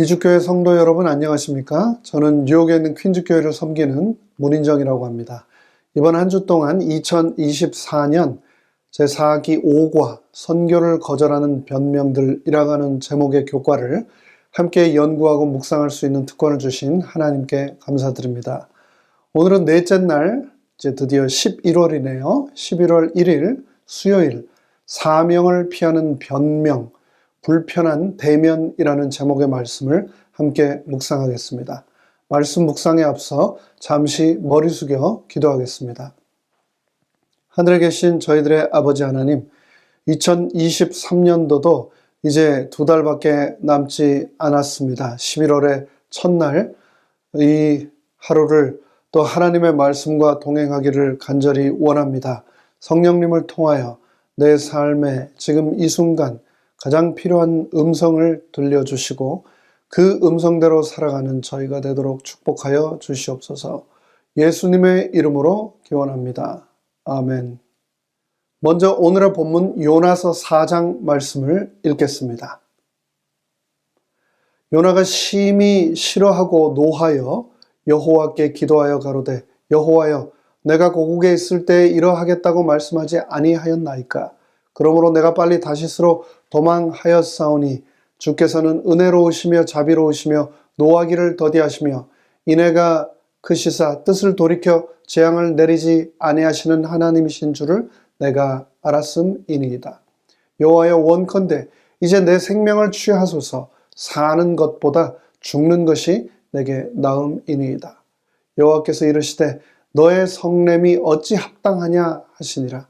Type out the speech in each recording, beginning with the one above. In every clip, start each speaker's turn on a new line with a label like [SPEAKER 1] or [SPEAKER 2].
[SPEAKER 1] 위주교회 성도 여러분 안녕하십니까? 저는 뉴욕에 있는 퀸즈교회를 섬기는 문인정이라고 합니다. 이번 한 주 동안 2024년 제4기 5과 선교를 거절하는 변명들이라고 하는 제목의 교과를 함께 연구하고 묵상할 수 있는 특권을 주신 하나님께 감사드립니다. 오늘은 넷째 날, 이제 드디어 11월이네요. 11월 1일 수요일, 사명을 피하는 변명, 불편한 대면이라는 제목의 말씀을 함께 묵상하겠습니다. 말씀 묵상에 앞서 잠시 머리 숙여 기도하겠습니다. 하늘에 계신 저희들의 아버지 하나님, 2023년도도 이제 두 달밖에 남지 않았습니다. 11월의 첫날, 이 하루를 또 하나님의 말씀과 동행하기를 간절히 원합니다. 성령님을 통하여 내 삶에 지금 이 순간 가장 필요한 음성을 들려주시고 그 음성대로 살아가는 저희가 되도록 축복하여 주시옵소서 예수님의 이름으로 기원합니다. 아멘. 먼저 오늘의 본문 요나서 4장 말씀을 읽겠습니다. 요나가 심히 싫어하고 노하여 여호와께 기도하여 가로되 여호와여 내가 고국에 있을 때 이러하겠다고 말씀하지 아니하였나이까 그러므로 내가 빨리 다시스로 도망하였사오니 주께서는 은혜로우시며 자비로우시며 노하기를 더디하시며 이내가 그 시사 뜻을 돌이켜 재앙을 내리지 아니하시는 하나님이신 줄을 내가 알았음이니이다. 여호와여 원컨대 이제 내 생명을 취하소서 사는 것보다 죽는 것이 내게 나음이니이다. 여호와께서 이르시되 너의 성냄이 어찌 합당하냐 하시니라.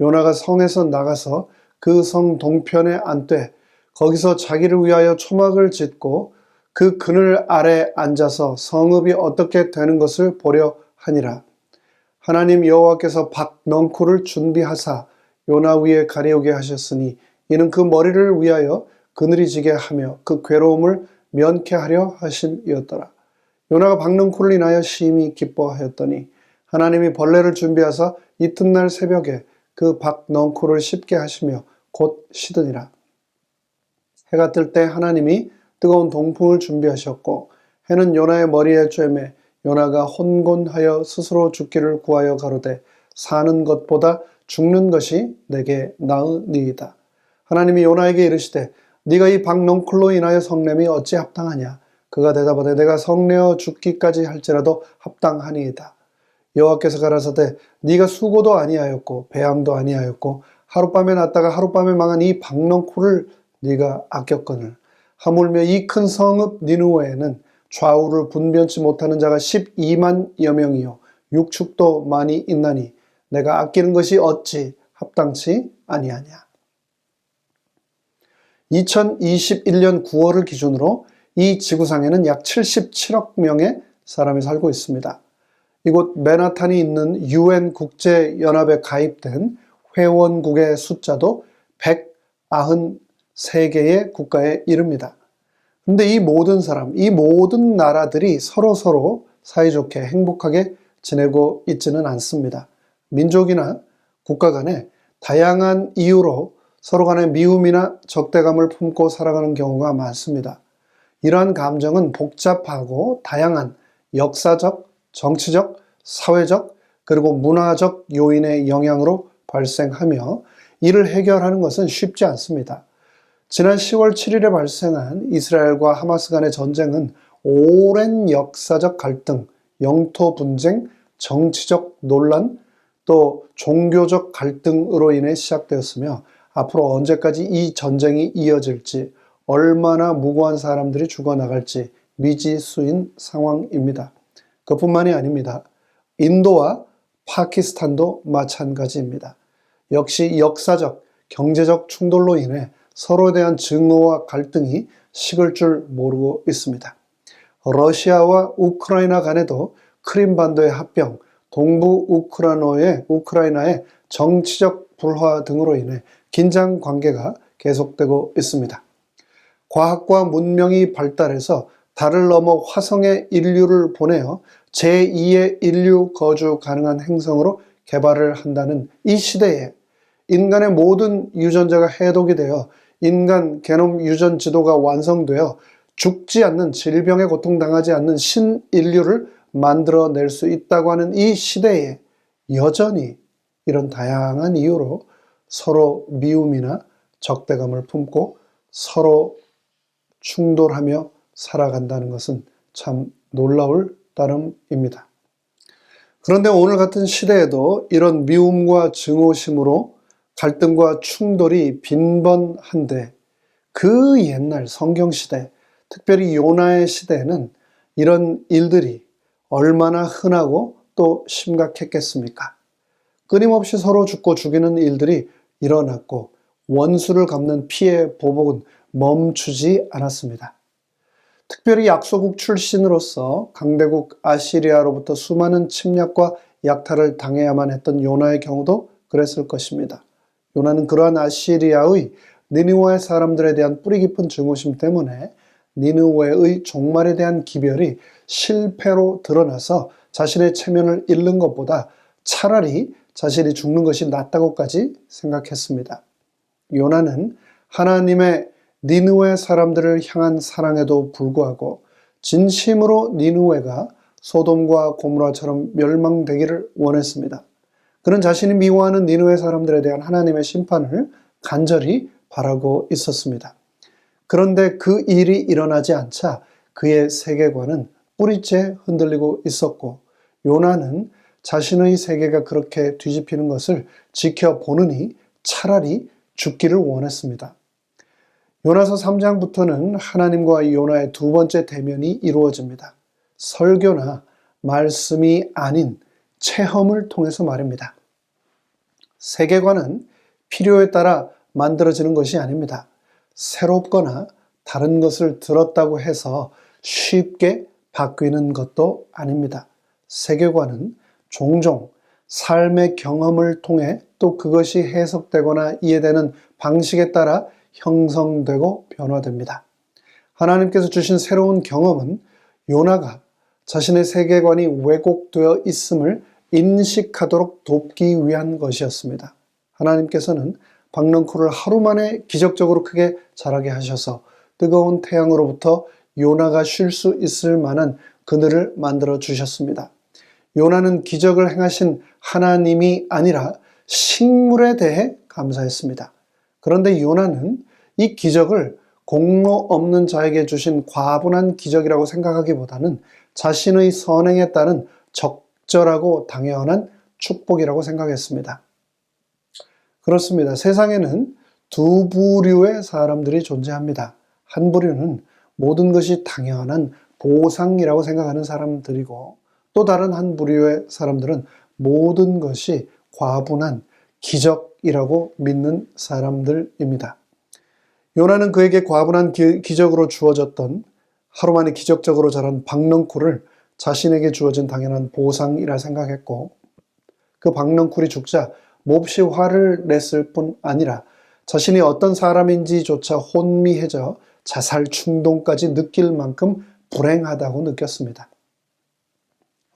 [SPEAKER 1] 요나가 성에서 나가서 그 성 동편에 안되 거기서 자기를 위하여 초막을 짓고 그 그늘 아래 앉아서 성읍이 어떻게 되는 것을 보려 하니라. 하나님 여호와께서 박넝쿨을 준비하사 요나 위에 가리우게 하셨으니 이는 그 머리를 위하여 그늘이 지게 하며 그 괴로움을 면케 하려 하심이었더라. 요나가 박넝쿨을 인하여 심히 기뻐하였더니 하나님이 벌레를 준비하사 이튿날 새벽에 그 박넝쿨을 씹게 하시며 곧 시드니라. 해가 뜰 때 하나님이 뜨거운 동풍을 준비하셨고 해는 요나의 머리에 쬐매 요나가 혼곤하여 스스로 죽기를 구하여 가로되 사는 것보다 죽는 것이 내게 나으니이다. 하나님이 요나에게 이르시되 네가 이 박넝쿨로 인하여 성냄이 어찌 합당하냐 그가 대답하되 내가 성내어 죽기까지 할지라도 합당하니이다. 여호와께서 가라사대 네가 수고도 아니하였고 배함도 아니하였고 하룻밤에 났다가 하룻밤에 망한 이 박넝쿨을 네가 아꼈거늘 하물며 이 큰 성읍 니누에는 좌우를 분변치 못하는 자가 12만여 명이요 육축도 많이 있나니 내가 아끼는 것이 어찌 합당치 아니하냐. 2021년 9월을 기준으로 이 지구상에는 약 77억 명의 사람이 살고 있습니다. 이곳 맨하탄이 있는 UN 국제연합에 가입된 회원국의 숫자도 193개의 국가에 이릅니다. 근데 이 모든 사람, 이 모든 나라들이 서로 서로 사이좋게 행복하게 지내고 있지는 않습니다. 민족이나 국가 간에 다양한 이유로 서로 간에 미움이나 적대감을 품고 살아가는 경우가 많습니다. 이러한 감정은 복잡하고 다양한 역사적, 정치적, 사회적, 그리고 문화적 요인의 영향으로 발생하며 이를 해결하는 것은 쉽지 않습니다. 지난 10월 7일에 발생한 이스라엘과 하마스 간의 전쟁은 오랜 역사적 갈등, 영토 분쟁, 정치적 논란, 또 종교적 갈등으로 인해 시작되었으며 앞으로 언제까지 이 전쟁이 이어질지 얼마나 무고한 사람들이 죽어나갈지 미지수인 상황입니다. 그뿐만이 아닙니다. 인도와 파키스탄도 마찬가지입니다. 역시 역사적, 경제적 충돌로 인해 서로에 대한 증오와 갈등이 식을 줄 모르고 있습니다. 러시아와 우크라이나 간에도 크림반도의 합병, 동부 우크라이나의, 우크라이나의 정치적 불화 등으로 인해 긴장 관계가 계속되고 있습니다. 과학과 문명이 발달해서 달을 넘어 화성에 인류를 보내어 제2의 인류 거주 가능한 행성으로 개발을 한다는 이 시대에 인간의 모든 유전자가 해독이 되어 인간 게놈 유전 지도가 완성되어 죽지 않는 질병에 고통당하지 않는 신인류를 만들어낼 수 있다고 하는 이 시대에 여전히 이런 다양한 이유로 서로 미움이나 적대감을 품고 서로 충돌하며 살아간다는 것은 참 놀라울 따름입니다. 그런데 오늘 같은 시대에도 이런 미움과 증오심으로 갈등과 충돌이 빈번한데 그 옛날 성경 시대, 특별히 요나의 시대에는 이런 일들이 얼마나 흔하고 또 심각했겠습니까? 끊임없이 서로 죽고 죽이는 일들이 일어났고 원수를 갚는 피해 보복은 멈추지 않았습니다. 특별히 약소국 출신으로서 강대국 아시리아로부터 수많은 침략과 약탈을 당해야만 했던 요나의 경우도 그랬을 것입니다. 요나는 그러한 아시리아의 니느웨 사람들에 대한 뿌리 깊은 증오심 때문에 니느웨의 종말에 대한 기별이 실패로 드러나서 자신의 체면을 잃는 것보다 차라리 자신이 죽는 것이 낫다고까지 생각했습니다. 요나는 하나님의 니느웨 사람들을 향한 사랑에도 불구하고 진심으로 니느웨가 소돔과 고무라처럼 멸망되기를 원했습니다. 그는 자신이 미워하는 니느웨 사람들에 대한 하나님의 심판을 간절히 바라고 있었습니다. 그런데 그 일이 일어나지 않자 그의 세계관은 뿌리째 흔들리고 있었고 요나는 자신의 세계가 그렇게 뒤집히는 것을 지켜보느니 차라리 죽기를 원했습니다. 요나서 3장부터는 하나님과 요나의 두 번째 대면이 이루어집니다. 설교나 말씀이 아닌 체험을 통해서 말입니다. 세계관은 필요에 따라 만들어지는 것이 아닙니다. 새롭거나 다른 것을 들었다고 해서 쉽게 바뀌는 것도 아닙니다. 세계관은 종종 삶의 경험을 통해 또 그것이 해석되거나 이해되는 방식에 따라 형성되고 변화됩니다. 하나님께서 주신 새로운 경험은 요나가 자신의 세계관이 왜곡되어 있음을 인식하도록 돕기 위한 것이었습니다. 하나님께서는 박넝쿨을 하루 만에 기적적으로 크게 자라게 하셔서 뜨거운 태양으로부터 요나가 쉴 수 있을 만한 그늘을 만들어 주셨습니다. 요나는 기적을 행하신 하나님이 아니라 식물에 대해 감사했습니다. 그런데 요나는 이 기적을 공로 없는 자에게 주신 과분한 기적이라고 생각하기보다는 자신의 선행에 따른 적절하고 당연한 축복이라고 생각했습니다. 그렇습니다. 세상에는 두 부류의 사람들이 존재합니다. 한 부류는 모든 것이 당연한 보상이라고 생각하는 사람들이고 또 다른 한 부류의 사람들은 모든 것이 과분한 기적이라고 믿는 사람들입니다. 요나는 그에게 과분한 기, 적으로 주어졌던 하루 만에 기적적으로 자란 박넝쿨을 자신에게 주어진 당연한 보상이라 생각했고 그 박넝쿨이 죽자 몹시 화를 냈을 뿐 아니라 자신이 어떤 사람인지조차 혼미해져 자살 충동까지 느낄 만큼 불행하다고 느꼈습니다.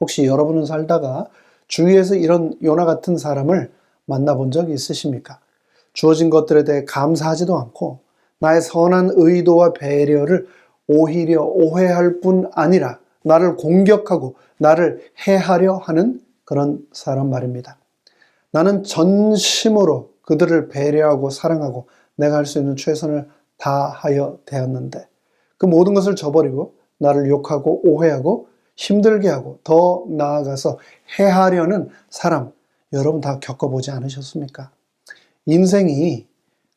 [SPEAKER 1] 혹시 여러분은 살다가 주위에서 이런 요나 같은 사람을 만나본 적이 있으십니까? 주어진 것들에 대해 감사하지도 않고 나의 선한 의도와 배려를 오히려 오해할 뿐 아니라 나를 공격하고 나를 해하려 하는 그런 사람 말입니다. 나는 전심으로 그들을 배려하고 사랑하고 내가 할 수 있는 최선을 다하여 되었는데 그 모든 것을 저버리고 나를 욕하고 오해하고 힘들게 하고 더 나아가서 해하려는 사람 여러분 다 겪어보지 않으셨습니까? 인생이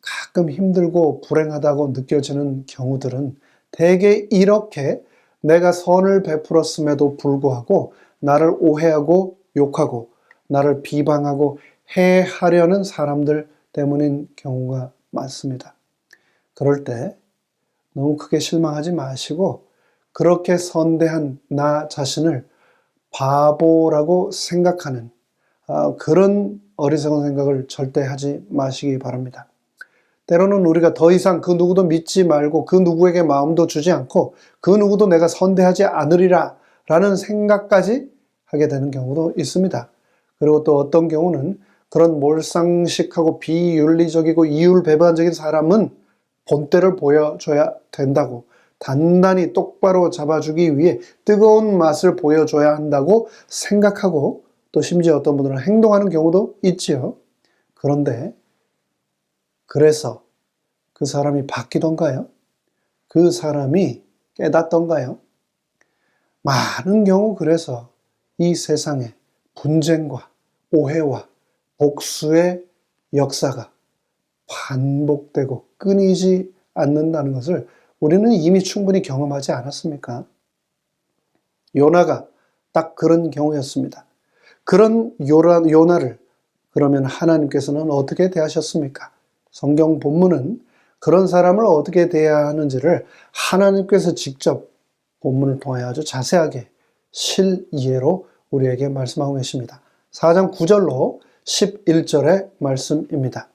[SPEAKER 1] 가끔 힘들고 불행하다고 느껴지는 경우들은 대개 이렇게 내가 선을 베풀었음에도 불구하고 나를 오해하고 욕하고 나를 비방하고 해하려는 사람들 때문인 경우가 많습니다. 그럴 때 너무 크게 실망하지 마시고 그렇게 선대한 나 자신을 바보라고 생각하는 아, 그런 어리석은 생각을 절대 하지 마시기 바랍니다. 때로는 우리가 더 이상 그 누구도 믿지 말고 그 누구에게 마음도 주지 않고 그 누구도 내가 선대하지 않으리라 라는 생각까지 하게 되는 경우도 있습니다. 그리고 또 어떤 경우는 그런 몰상식하고 비윤리적이고 이율배반적인 사람은 본때를 보여줘야 된다고 단단히 똑바로 잡아주기 위해 뜨거운 맛을 보여줘야 한다고 생각하고 또 심지어 어떤 분들은 행동하는 경우도 있지요. 그런데 그래서 그 사람이 바뀌던가요? 그 사람이 깨닫던가요? 많은 경우 그래서 이 세상에 분쟁과 오해와 복수의 역사가 반복되고 끊이지 않는다는 것을 우리는 이미 충분히 경험하지 않았습니까? 요나가 딱 그런 경우였습니다. 그런 요라, 요나를 그러면 하나님께서는 어떻게 대하셨습니까? 성경 본문은 그런 사람을 어떻게 대해야 하는지를 하나님께서 직접 본문을 통하여 아주 자세하게 실이해로 우리에게 말씀하고 계십니다. 4장 9절로 11절의 말씀입니다.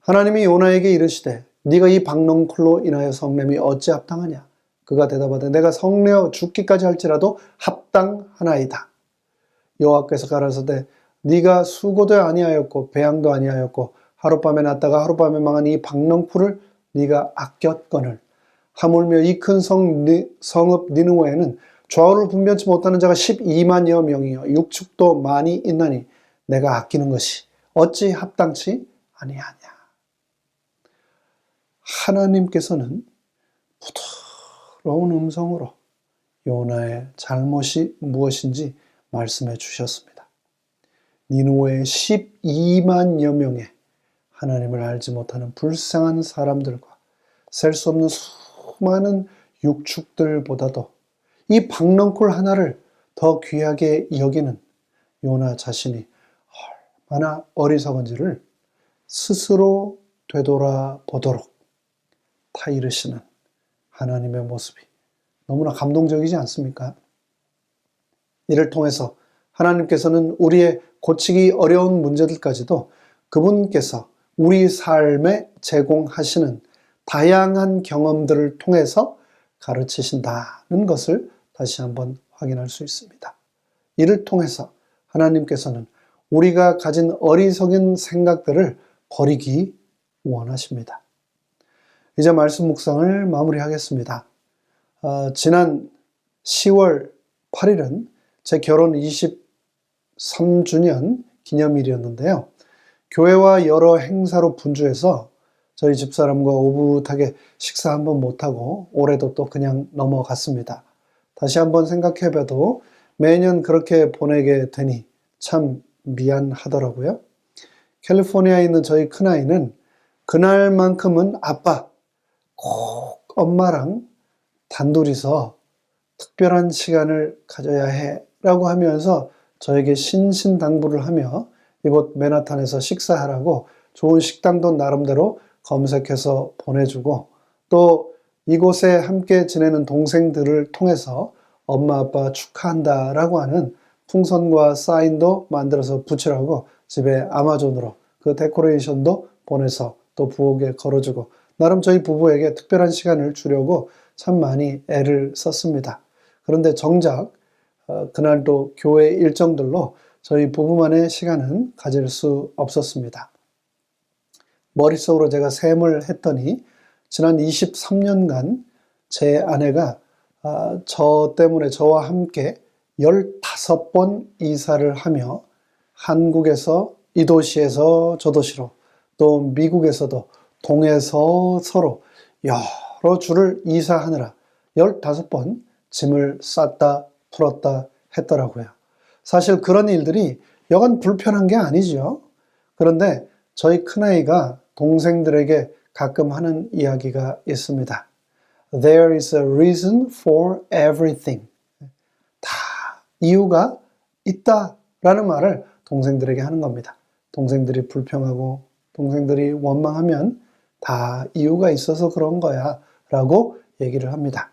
[SPEAKER 1] 하나님이 요나에게 이르시되 네가 이 박농쿨로 인하여 성냄이 어찌 합당하냐? 그가 대답하되 내가 성내어 죽기까지 할지라도 합당하나이다. 여호와께서 가라사대 네가 수고도 아니하였고 배양도 아니하였고 하룻밤에 났다가 하룻밤에 망한 이 박농쿨을 네가 아꼈거늘 하물며 이 큰 성 성읍 니느웨에는 좌우를 분변치 못하는 자가 12만여 명이요 육축도 많이 있나니 내가 아끼는 것이 어찌 합당치 아니하냐. 하나님께서는 부드러운 음성으로 요나의 잘못이 무엇인지 말씀해 주셨습니다. 니누의 12만여 명의 하나님을 알지 못하는 불쌍한 사람들과 셀 수 없는 수많은 육축들보다도 이 박넝쿨 하나를 더 귀하게 여기는 요나 자신이 얼마나 어리석은지를 스스로 되돌아보도록 타이르시는 하나님의 모습이 너무나 감동적이지 않습니까? 이를 통해서 하나님께서는 우리의 고치기 어려운 문제들까지도 그분께서 우리 삶에 제공하시는 다양한 경험들을 통해서 가르치신다는 것을 다시 한번 확인할 수 있습니다. 이를 통해서 하나님께서는 우리가 가진 어리석은 생각들을 버리기 원하십니다. 이제 말씀 묵상을 마무리하겠습니다. 어, 지난 10월 8일은 제 결혼 23주년 기념일이었는데요. 교회와 여러 행사로 분주해서 저희 집사람과 오붓하게 식사 한번 못하고 올해도 또 그냥 넘어갔습니다. 다시 한번 생각해봐도 매년 그렇게 보내게 되니 참 미안하더라고요. 캘리포니아에 있는 저희 큰아이는 그날만큼은 아빠, 꼭 엄마랑 단둘이서 특별한 시간을 가져야 해 라고 하면서 저에게 신신당부를 하며 이곳 맨하탄에서 식사하라고 좋은 식당도 나름대로 검색해서 보내주고 또 이곳에 함께 지내는 동생들을 통해서 엄마 아빠 축하한다 라고 하는 풍선과 사인도 만들어서 붙이라고 집에 아마존으로 그 데코레이션도 보내서 또 부엌에 걸어주고 나름 저희 부부에게 특별한 시간을 주려고 참 많이 애를 썼습니다. 그런데 정작 어, 그날도 교회 일정들로 저희 부부만의 시간은 가질 수 없었습니다. 머릿속으로 제가 셈을 했더니 지난 23년간 제 아내가 아, 저 때문에 저와 함께 15번 이사를 하며 한국에서 이 도시에서 저 도시로 또 미국에서도 동에서 서로 여러 주를 이사하느라 15번 짐을 쌌다 풀었다 했더라고요. 사실 그런 일들이 여간 불편한 게 아니죠. 그런데 저희 큰아이가 동생들에게 가끔 하는 이야기가 있습니다. There is a reason for everything. 다 이유가 있다 라는 말을 동생들에게 하는 겁니다. 동생들이 불평하고 동생들이 원망하면 다 이유가 있어서 그런 거야 라고 얘기를 합니다.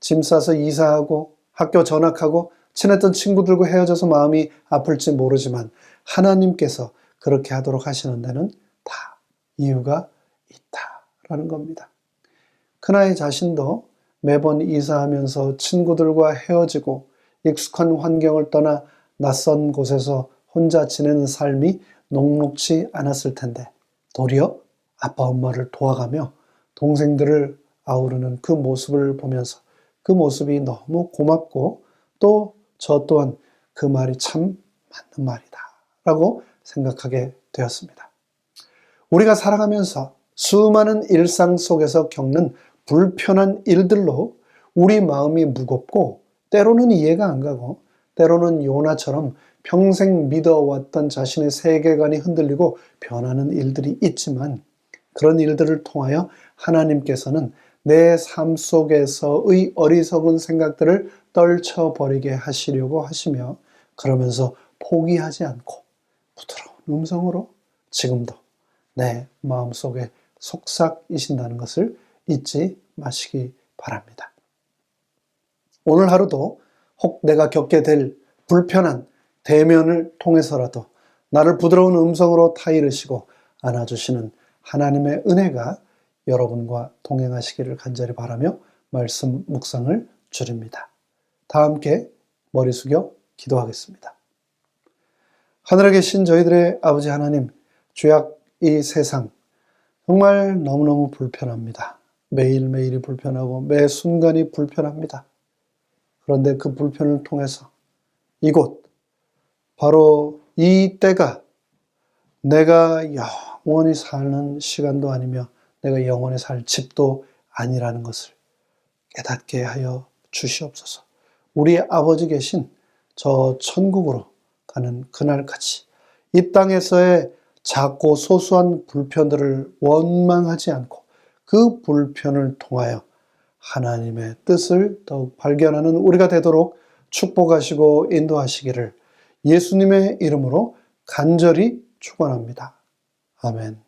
[SPEAKER 1] 짐 싸서 이사하고 학교 전학하고 친했던 친구들과 헤어져서 마음이 아플지 모르지만 하나님께서 그렇게 하도록 하시는 데는 다 이유가 있다라는 겁니다. 큰아이 자신도 매번 이사하면서 친구들과 헤어지고 익숙한 환경을 떠나 낯선 곳에서 혼자 지내는 삶이 녹록치 않았을 텐데 도리어 아빠 엄마를 도와가며 동생들을 아우르는 그 모습을 보면서 그 모습이 너무 고맙고 또 저 또한 그 말이 참 맞는 말이다. 라고 생각하게 되었습니다. 우리가 살아가면서 수많은 일상 속에서 겪는 불편한 일들로 우리 마음이 무겁고 때로는 이해가 안 가고 때로는 요나처럼 평생 믿어왔던 자신의 세계관이 흔들리고 변하는 일들이 있지만 그런 일들을 통하여 하나님께서는 내 삶 속에서의 어리석은 생각들을 떨쳐버리게 하시려고 하시며 그러면서 포기하지 않고 부드러운 음성으로 지금도 내 마음속에 속삭이신다는 것을 잊지 마시기 바랍니다. 오늘 하루도 혹 내가 겪게 될 불편한 대면을 통해서라도 나를 부드러운 음성으로 타이르시고 안아주시는 하나님의 은혜가 여러분과 동행하시기를 간절히 바라며 말씀 묵상을 줄입니다. 다 함께 머리 숙여 기도하겠습니다. 하늘에 계신 저희들의 아버지 하나님, 죄악 이 세상 정말 너무너무 불편합니다. 매일매일이 불편하고 매 순간이 불편합니다. 그런데 그 불편을 통해서 이곳, 바로 이 때가 내가 영원히 사는 시간도 아니며 내가 영원히 살 집도 아니라는 것을 깨닫게 하여 주시옵소서. 우리 아버지 계신 저 천국으로 가는 그날까지 이 땅에서의 작고 소소한 불편들을 원망하지 않고 그 불편을 통하여 하나님의 뜻을 더욱 발견하는 우리가 되도록 축복하시고 인도하시기를 예수님의 이름으로 간절히 축원합니다. 아멘.